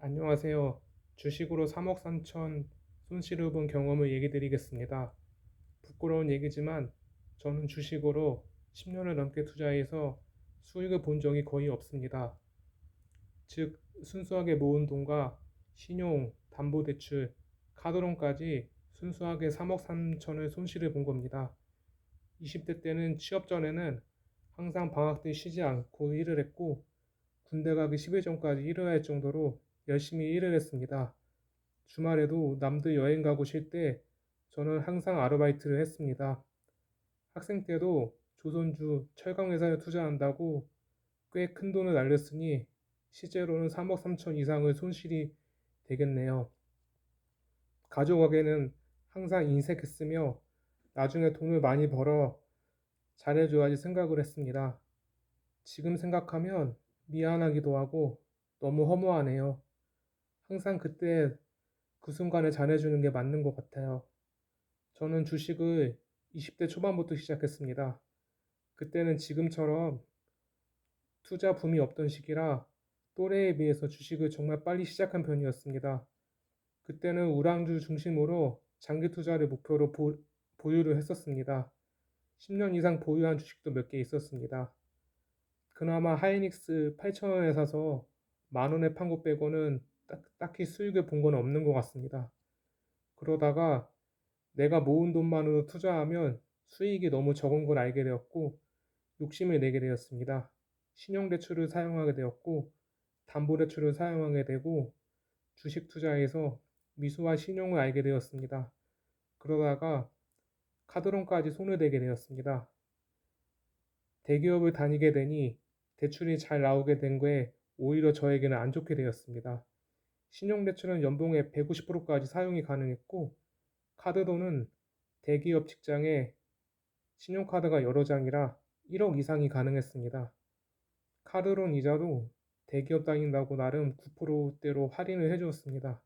안녕하세요. 주식으로 3억 3천 손실을 본 경험을 얘기 드리겠습니다. 부끄러운 얘기지만 저는 주식으로 10년을 넘게 투자해서 수익을 본 적이 거의 없습니다. 즉, 순수하게 모은 돈과 신용, 담보대출, 카드론까지 순수하게 3억 3천을 손실을 본 겁니다. 20대 때는 취업 전에는 항상 방학 때 쉬지 않고 일을 했고 군대 가기 10일 전까지 일을 할 정도로 열심히 일을 했습니다. 주말에도 남들 여행 가고 쉴 때 저는 항상 아르바이트를 했습니다. 학생 때도 조선주 철강회사에 투자한다고 꽤 큰 돈을 날렸으니 실제로는 3억 3천 이상의 손실이 되겠네요. 가족에게는 항상 인색했으며 나중에 돈을 많이 벌어 잘해줘야지 생각을 했습니다. 지금 생각하면 미안하기도 하고 너무 허무하네요. 항상 그때 그 순간에 잘해주는 게 맞는 것 같아요. 저는 주식을 20대 초반부터 시작했습니다. 그때는 지금처럼 투자 붐이 없던 시기라 또래에 비해서 주식을 정말 빨리 시작한 편이었습니다. 그때는 우량주 중심으로 장기 투자를 목표로 보, 보유를 했었습니다. 10년 이상 보유한 주식도 몇 개 있었습니다. 그나마 하이닉스 8,000원에 사서 만원에 판 것 빼고는 딱, 딱히 수익을 본 건 없는 것 같습니다. 그러다가 내가 모은 돈만으로 투자하면 수익이 너무 적은 걸 알게 되었고 욕심을 내게 되었습니다. 신용대출을 사용하게 되었고 담보대출을 사용하게 되고 주식 투자에서 미수와 신용을 알게 되었습니다. 그러다가 카드론까지 손을 대게 되었습니다. 대기업을 다니게 되니 대출이 잘 나오게 된 거에 오히려 저에게는 안 좋게 되었습니다. 신용대출은 연봉의 150%까지 사용이 가능했고 카드돈은 대기업 직장에 신용카드가 여러 장이라 1억 이상이 가능했습니다. 카드론 이자도 대기업 다닌다고 나름 9%대로 할인을 해주었습니다.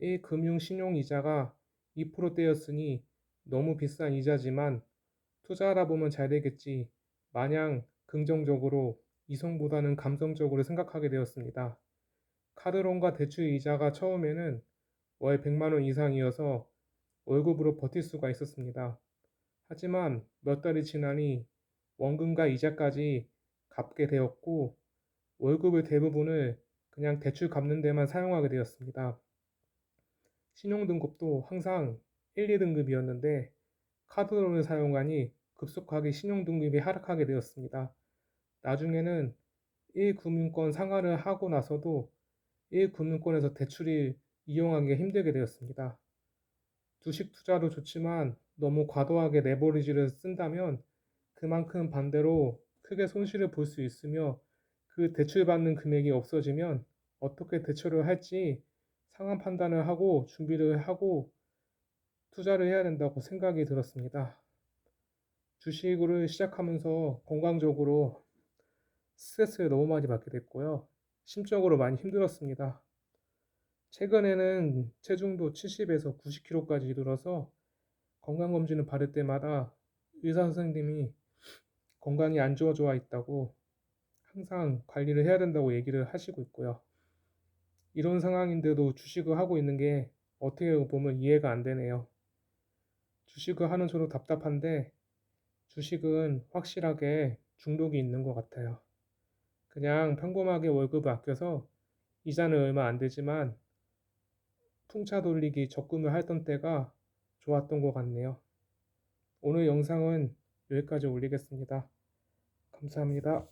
이 금융 신용 이자가 2%대였으니 너무 비싼 이자지만 투자하다 보면 잘 되겠지 마냥 긍정적으로 이성보다는 감성적으로 생각하게 되었습니다. 카드론과 대출 이자가 처음에는 월 100만 원 이상이어서 월급으로 버틸 수가 있었습니다. 하지만 몇 달이 지나니 원금과 이자까지 갚게 되었고 월급의 대부분을 그냥 대출 갚는 데만 사용하게 되었습니다. 신용등급도 항상 1, 2등급이었는데 카드론을 사용하니 급속하게 신용등급이 하락하게 되었습니다. 나중에는 1금융권 상환을 하고 나서도 1금융권에서 대출이 이용하기가 힘들게 되었습니다. 주식 투자도 좋지만 너무 과도하게 레버리지를 쓴다면 그만큼 반대로 크게 손실을 볼 수 있으며 그 대출받는 금액이 없어지면 어떻게 대처를 할지 상황 판단을 하고 준비를 하고 투자를 해야 된다고 생각이 들었습니다. 주식을 시작하면서 건강적으로 스트레스를 너무 많이 받게 됐고요. 심적으로 많이 힘들었습니다. 최근에는 체중도 70에서 90kg까지 이르러서 건강검진을 받을 때마다 의사 선생님이 건강이 안 좋아져 있다고 항상 관리를 해야 된다고 얘기를 하시고 있고요. 이런 상황인데도 주식을 하고 있는 게 어떻게 보면 이해가 안 되네요. 주식을 하는 저도 답답한데 주식은 확실하게 중독이 있는 것 같아요. 그냥 평범하게 월급을 아껴서 이자는 얼마 안 되지만 풍차 돌리기 적금을 하던 때가 좋았던 것 같네요. 오늘 영상은 여기까지 올리겠습니다. 감사합니다.